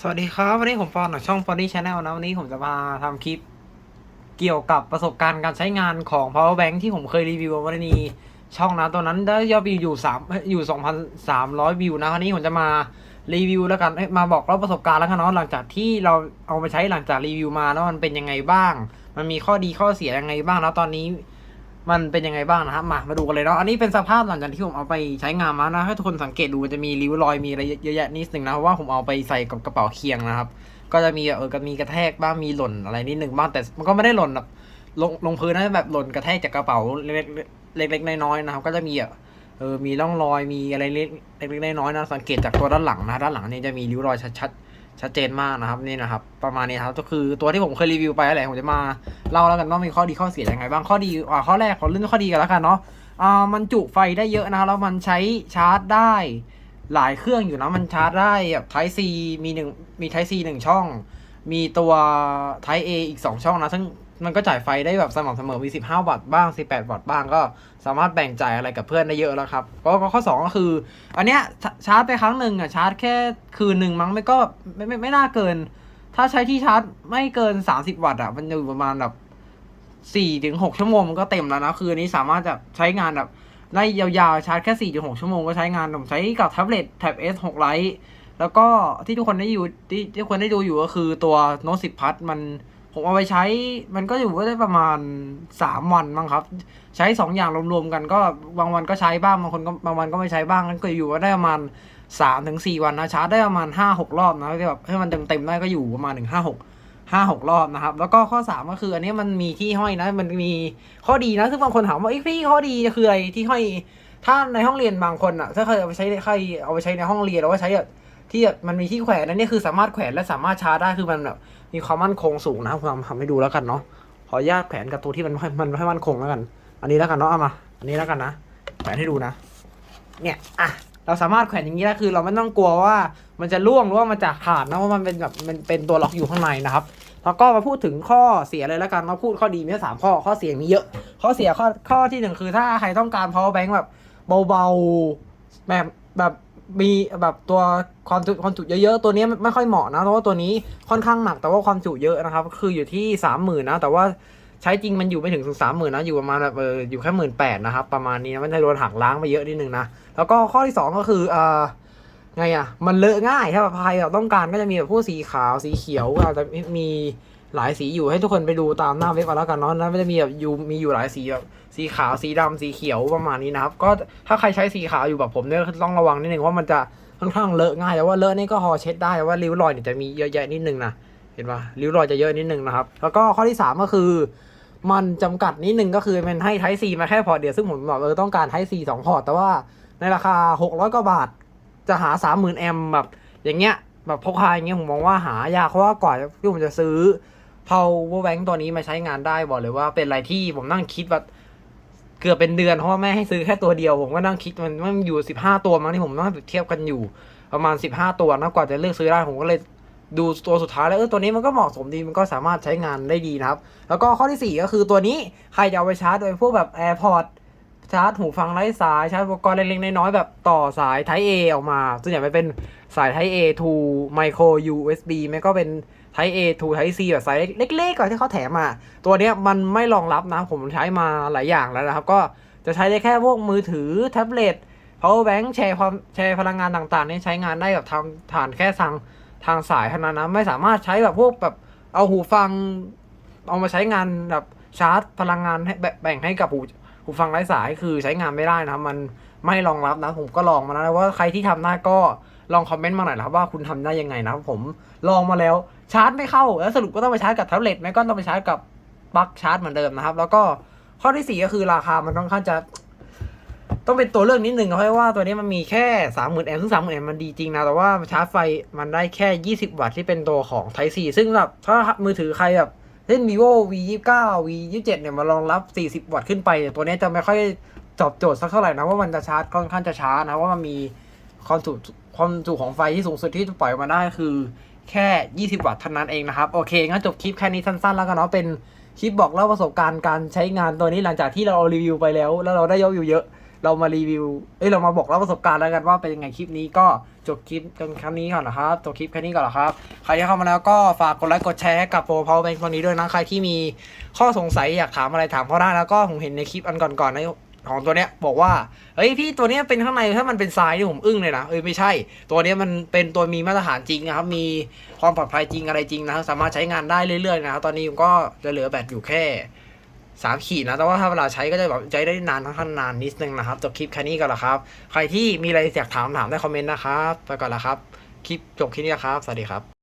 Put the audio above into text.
สวัสดีครับ วันนี้ผมปอนจากช่อง p o n y Channel นะ วันนี้ผมจะมาทำคลิป เกี่ยวกับประสบการณ์การใช้งานของ power bank ที่ผมเคยรีวิววันนี้ช่องนะตัวนั้นได้ยอดวิวอยู่สามอยู่สองพันสามร้อยวิวนะวันนี้ผมจะมารีวิวแล้วกันมาบอกเล่าประสบการณ์แล้วกันเนาะหลังจากที่เราเอามาใช้หลังจากรีวิวมาแล้วมันเป็นยังไงบ้าง มันมีข้อดีข้อเสียยังไงบ้างแล้วตอนนี้ มันเป็นยังไงบ้างนะครับมามาดูกันเลยเนาะอันนี้เป็นสภาพหลังจากที่ผมเอาไปใช้งานมานะให้ทุกคนสังเกตดูมันจะมีริ้วรอยมีอะไรเยอะแยะนิดนึงนะเพราะว่าผมเอาไปใส่กับกระเป๋าเคียงนะครับ ก็จะมีเออก็มีกระแทกบ้างมีหล่นอะไรนิดนึงบ้างแต่มันก็ไม่ได้หล่นแบบลงลงพื้นนะแบบหล่นกระแทกจากกระเป๋าเล็กๆเล็กๆน้อยๆนะครับ ก็จะมีเออมีร่องรอยมีอะไรเล็กเล็กๆน้อยๆนะสังเกตจากตัวด้านหลังนะด้านหลังนี่จะมีริ้วรอยชัดๆ ชัดเจนมากนะครับนี่นะครับ ประมาณนี้ครับก็คือตัวที่ผมเคยรีวิวไปอะไรผมจะมาเล่าแล้วกันว่ามีข้อดีข้อเสียยังไงบ้างข้อดีอ่าข้อแรกขอเรื่องข้อดีกันแล้วกันเนาะอ่ามันจุไฟได้เยอะนะแล้วมันใช้ชาร์จได้หลายเครื่องอยู่นะมันชาร์จได้แบบ Type C มีหนึ่งมี Type C หนึ่งช่อง มีตัว Type A อีก 2 ช่องนะซึ่ง มันก็จ่ายไฟได้แบบสม่ำเสมอมี 15 วัตต์บ้าง 18 วัตต์บ้างก็สามารถแบ่งจ่ายอะไรกับเพื่อนได้เยอะแล้วครับก็ข้อ 2 ก็คือ อันเนี้ยชาร์จไปครั้งหนึ่งอะชาร์จแค่คืนหนึ่งมั้งไม่ก็ไม่ไม่ไม่น่าเกิน ถ้าใช้ที่ชาร์จไม่เกิน 30 วัตต์อะมันอยู่ประมาณแบบ4ถึง6ชั่วโมงมันก็เต็มแล้วนะคืออันนี้สามารถจะใช้งานแบบได้ยาวๆชาร์จแค่4ถึง6ชั่วโมงก็ใช้งานผมใช้กับแท็บเล็ตแท็บ S6 Lite แล้วก็ที่ทุกคนได้อยู่ที่ที่ทุกคนได้ดูอยู่ก็คือตัวโน้ตสิบพัทมัน ผมเอาไปใช้มันก็อยู่ได้ประมาณสามวันมั้งครับ ใช้สองอย่างรวมๆกันก็บางวันก็ใช้บ้างบางคนก็บางวันก็ไม่ใช้บ้างงั้นก็อยู่ได้ประมาณสามถึงสี่วันนะชาร์จได้ประมาณห้าหกรอบนะที่แบบให้มันเต็มๆได้ก็อยู่ประมาณหนึ่งห้าหกห้าหกรอบนะครับ แล้วก็ข้อสามก็คืออันนี้มันมีที่ห้อยนะ มันมีข้อดีนะ ซึ่งบางคนถามว่าไอ้พี่ข้อดีคืออะไรที่ห้อย ถ้าในห้องเรียนบางคนอะ ถ้าเคยเอาไปใช้ใครเอาไปใช้ในห้องเรียนแล้วว่าใช้แบบ ที่แบบมันมีที่แขวนนั่นนี่คือสามารถแขวนและสามารถชาร์จได้คือมันแบบมีความมั่นคงสูงนะครับผมทำให้ดูแล้วกันเนาะขออนุญาตแขวนกับตัวที่มันมันไม่มั่นคงแล้วกัน อันนี้แล้วกันเนาะเอามา อันนี้แล้วกันนะแขวนให้ดูนะ เนี่ยอะเราสามารถแขวนอย่างนี้ได้คือเราไม่ต้องกลัวว่ามันจะล่วงหรือว่ามันจะขาดนะเพราะมันเป็นแบบมันเป็นตัวล็อกอยู่ข้างในนะครับแล้วก็มาพูดถึงข้อเสียเลยแล้วกันมาพูดข้อดีมีแค่สามข้อข้อเสียมีเยอะ ข้อเสียข้อข้อที่หนึ่งคือถ้าใครต้องการ power bank แบบเบาๆแบบแบบ มีแบบตัวความจุความจุเยอะๆตัวนี้ไม่ค่อยเหมาะนะเพราะว่าตัวนี้ค่อนข้างหนักแต่ว่าความจุเยอะนะครับ คืออยู่ที่สามหมื่นนะแต่ว่าใช้จริงมันอยู่ไม่ถึงถึงสามหมื่นนะอยู่ประมาณแบบเอออยู่แค่หมื่นแปดนะครับประมาณนี้นะมันจะโดนหักล้างไปเยอะนิดนึงนะแล้วก็ข้อที่สองก็คือเอ่อไงอะมันเลอะง่ายถ้าแบบใครแบบต้องการก็จะมีแบบพวกสีขาวสีเขียวอาจจะมี หลายสีอยู่ให้ทุกคนไปดูตามหน้าเว็บเอาแล้วกันเนาะนั้นมันจะมีแบบยูมีอยู่หลายสีแบบสีขาวสีดำสีเขียวประมาณนี้นะครับ ก็ถ้าใครใช้สีขาวอยู่แบบผมเนี่ยต้องระวังนิดนึงว่ามันจะค่อนข้างเลอะง่ายแต่ว่าเลอะนี่ก็พอเช็ดได้แต่ว่าริ้วรอยเนี่ยจะมีเยอะแยะนิดนึงนะเห็นปะริ้วรอยจะเยอะนิดนึงนะครับ แล้วก็ข้อที่สามก็คือ มันจำกัดนิดนึงก็คือมันให้ไทซีมาแค่พอเดียวซึ่งผมแบบเออต้องการไทซีสองพอตแต่ว่าในราคาหกร้อยกว่าบาท จะหาสามหมื่นแอมแบบอย่างเงี้ยแบบพกพาอย่างเงี้ยผมมองว่าหายากเพราะว่าก่อนที่ผมจะซื้อ power bank ตัวนี้มาใช้งานได้บอกเลยว่าเป็นอะไรที่ผมนั่งคิดว่าเกือบเป็นเดือนเพราะว่าแม่ให้ซื้อแค่ตัวเดียว ผมก็นั่งคิดมันมันอยู่สิบห้าตัวมั้งที่ผมนั่งเทียบกันอยู่ ประมาณสิบห้าตัวนะกว่าจะเลือกซื้อได้ผมก็เลยดูตัวสุดท้ายแล้วเออตัวนี้มันก็เหมาะสมดีมันก็สามารถใช้งานได้ดีนะครับ แล้วก็ข้อที่สี่ก็คือตัวนี้ใครจะเอาไปชาร์จโดยพวกแบบ AirPods ชาร์จหูฟังไร้สายชาร์จอุปกรณ์เล็กๆน้อยๆแบบต่อสาย Type A ออกมาส่วนใหญ่มันเป็นสาย Type A to micro USB ไม่ก็เป็น Type A to Type C แบบไซสายเล็กๆก่อนที่เขาแถมมา ตัวเนี้ยมันไม่รองรับนะ ผมใช้มาหลายอย่างแล้วนะครับ ก็จะใช้ได้แค่พวกมือถือแท็บเล็ต power bank แชร์ความแชร์พลังงานต่างๆเนี่ยใช้งานได้แบบทางฐานแค่ทางทางสายเท่านั้นนะ ไม่สามารถใช้แบบพวกแบบเอาหูฟัง เอามาใช้งานแบบชาร์จพลังงานให้แบ่แบ่งให้กับหูหูฟังไร้สายคือใช้งานไม่ได้นะมันไม่รองรับนะผมก็ลองมาแล้วว่าใครที่ทำได้ก็ ลองคอมเมนต์มาหน่อยนะครับว่าคุณทำได้ยังไงนะครับผมลองมาแล้วชาร์จไม่เข้า แล้วสรุปก็ต้องไปชาร์จกับแท็บเล็ตไม่ก็ต้องไปชาร์จกับปลั๊กชาร์จเหมือนเดิมนะครับ แล้วก็ข้อที่สี่ก็คือราคามันค่อนข้างจะ ต้องเป็นตัวเลือกนิดนึงเพราะว่าตัวนี้มันมีแค่สามหมื่นแอมป์ซึ่งสามหมื่นแอมป์มันดีจริงนะ แต่ว่าชาร์จไฟมันได้แค่ยี่สิบวัตต์ที่เป็นตัวของ Type C ซึ่งแบบถ้ามือถือใครแบบเล่น vivo v 2 9 v 2 7เนี่ยมารองรับ 40 วัตต์ขึ้นไปเนี่ยตัวนี้จะไม่ค่อยตอบโจทย์สักเท่าไหร่นะว่ามันจะชาร์จค่อนข้างจะช้านะว่ามันมีความจุ ความจุของไฟที่สูงสุดที่จะปล่อยออกมาได้คือแค่ 20 วัตต์เท่านั้นเองนะครับ โอเค งั้นจบคลิปแค่นี้สั้นๆ แล้วกันเนาะ เป็นคลิปบอกเล่าประสบการณ์การใช้งานตัวนี้หลังจากที่เรารีวิวไปแล้ว แล้วเราได้ยอดวิวเยอะ เรามารีวิว เอ้ย เรามาบอกเล่าประสบการณ์แล้วกันว่าเป็นยังไงคลิปนี้ก็จบคลิปกันครั้งนี้ก่อนนะครับ จบคลิปแค่นี้ก่อนนะครับ ใครที่เข้ามาแล้วก็ฝากกดไลค์กดแชร์ให้กับโปรพาเวอร์แบงค์ตัวนี้ด้วยนะ ใครที่มีข้อสงสัยอยากถามอะไรถามเขาได้แล้วก็ผมเห็นในคลิปอันก่อนๆใน ของตัวเนี้ยบอกว่าเฮ้ยพี่ตัวเนี้ยเป็นข้างในถ้ามันเป็นทรายนี่ผมอึ้งเลยนะเอ้ยไม่ใช่ ตัวเนี้ยมันเป็นตัวมีมาตรฐานจริงนะครับมีความปลอดภัยจริงอะไรจริงนะครับสามารถใช้งานได้เรื่อยๆนะครับตอนนี้ผมก็จะเหลือแบตอยู่แค่สามขีดนะแต่ว่าถ้าเวลาใช้ก็จะแบบใช้ได้นานค่อนข้างนานนิดนึงนะครับจบคลิปแค่นี้ก่อนละครับ ใครที่มีอะไรอยากถามถามได้คอมเมนต์นะครับไปก่อนละครับ คลิปจบแค่นี้นะครับ สวัสดีครับ